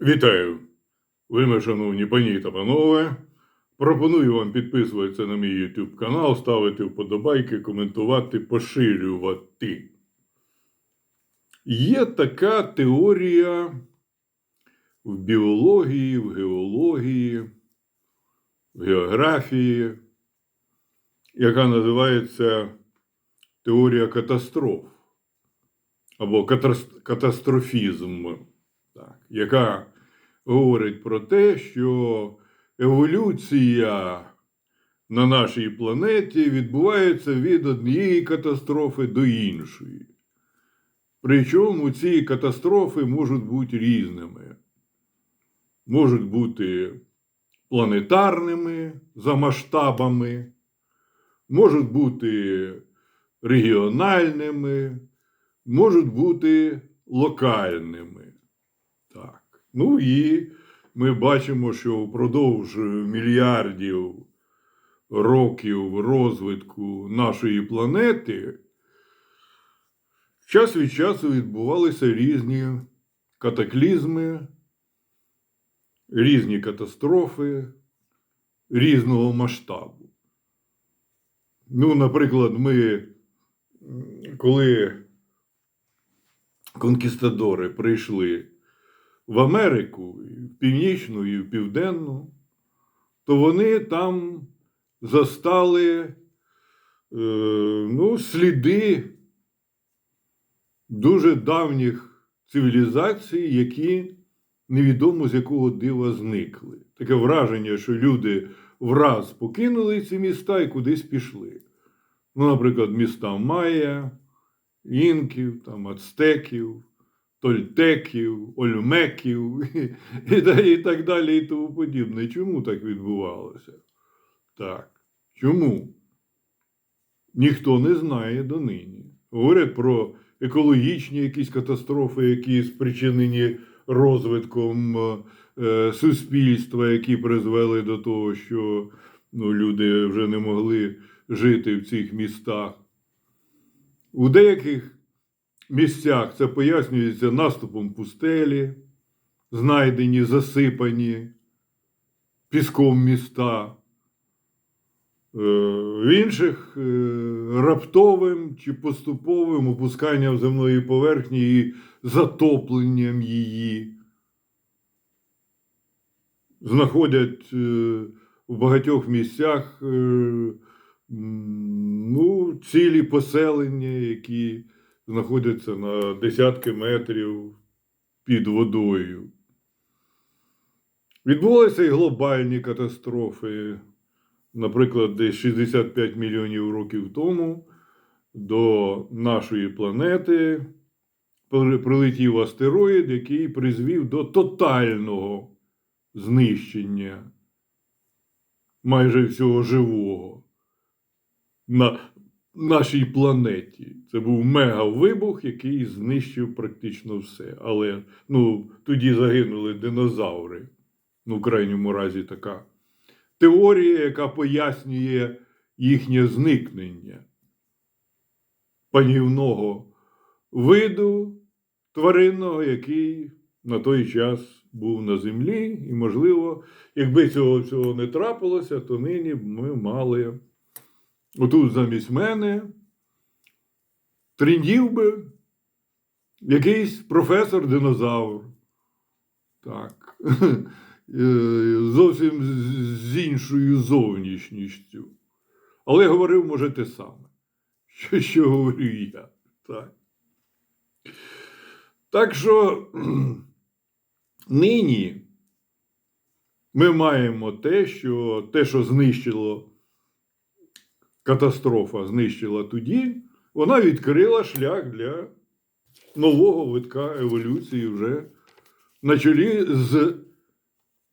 Вітаю! Ви, шановні пані та панове. Пропоную вам підписуватися на мій YouTube канал, ставити вподобайки, коментувати, поширювати. Є така теорія в біології, в геології, в географії, яка називається теорія катастроф або катас- катастрофізм, так, яка говорить про те, що еволюція на нашій планеті відбувається від однієї катастрофи до іншої. Причому ці катастрофи можуть бути різними. Можуть бути планетарними за масштабами, можуть бути регіональними, можуть бути локальними. Так. Ну і ми бачимо, що впродовж мільярдів років розвитку нашої планети час від часу відбувалися різні катаклізми, різні катастрофи різного масштабу. Ну, наприклад, ми, коли конкістадори прийшли в Америку, в Північну і в Південну, то вони там застали е, ну, сліди дуже давніх цивілізацій, які невідомо з якого дива зникли. Таке враження, що люди враз покинули ці міста і кудись пішли. Ну, наприклад, міста Майя, інків, там, ацтеків, тольтеків, ольмеків і, та- і так далі, і тому подібне. Чому так відбувалося? Так. Чому? Ніхто не знає донині. Говорять про екологічні якісь катастрофи, які спричинені розвитком е, суспільства, які призвели до того, що ну, люди вже не могли жити в цих містах. У деяких місцях це пояснюється наступом пустелі, знайдені, засипані піском міста. Е, В інших е, раптовим чи поступовим опусканням земної поверхні і затопленням її. Знаходять е, в багатьох місцях ну, цілі поселення, які знаходяться на десятки метрів під водою. Відбулися і глобальні катастрофи. Наприклад, десь 65 мільйонів років тому до нашої планети прилетів астероїд, який призвів до тотального знищення майже всього живого на нашій планеті. Це був мегавибух, який знищив практично все. Але ну, тоді загинули динозаври. Ну, в крайньому разі така теорія, яка пояснює їхнє зникнення панівного виду тваринного, який на той час був на землі, і, можливо, якби цього всього не трапилося, то нині б ми мали отут замість мене тріндів би якийсь професор динозавр. Так. Е, Зовсім з іншою зовнішністю. Але говорив, може, те саме, що, що говорю я. Так. Так що нині ми маємо те, що те, що знищило катастрофа, знищила тоді, вона відкрила шлях для нового витка еволюції вже на чолі з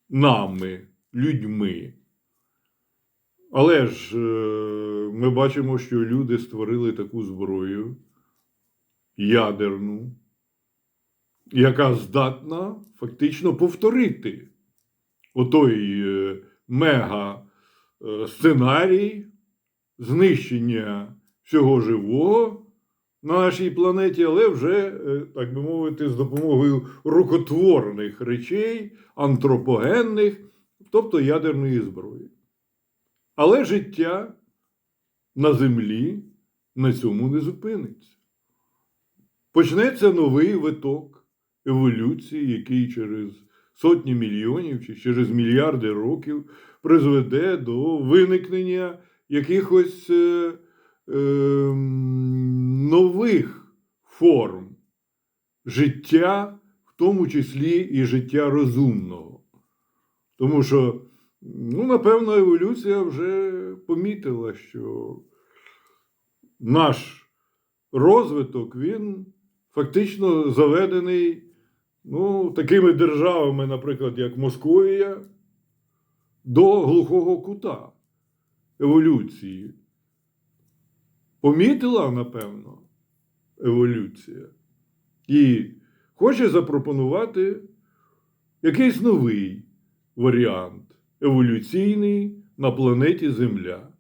нами, людьми. Але ж е, ми бачимо, що люди створили таку зброю ядерну, яка здатна фактично повторити отой е, мега е, сценарій знищення всього живого на нашій планеті, але вже, е, так би мовити, з допомогою рукотворних речей, антропогенних, тобто ядерної зброї. Але життя на землі на цьому не зупиниться. Почнеться новий виток еволюції, який через сотні мільйонів чи через мільярди років призведе до виникнення якихось е, е, нових форм життя, в тому числі і життя розумного. Тому що, ну, напевно, еволюція вже помітила, що наш розвиток він фактично заведений ну, такими державами, наприклад, як Московія, до глухого кута еволюції. Помітила, напевно, еволюція. І хоче запропонувати якийсь новий варіант еволюційний на планеті Земля.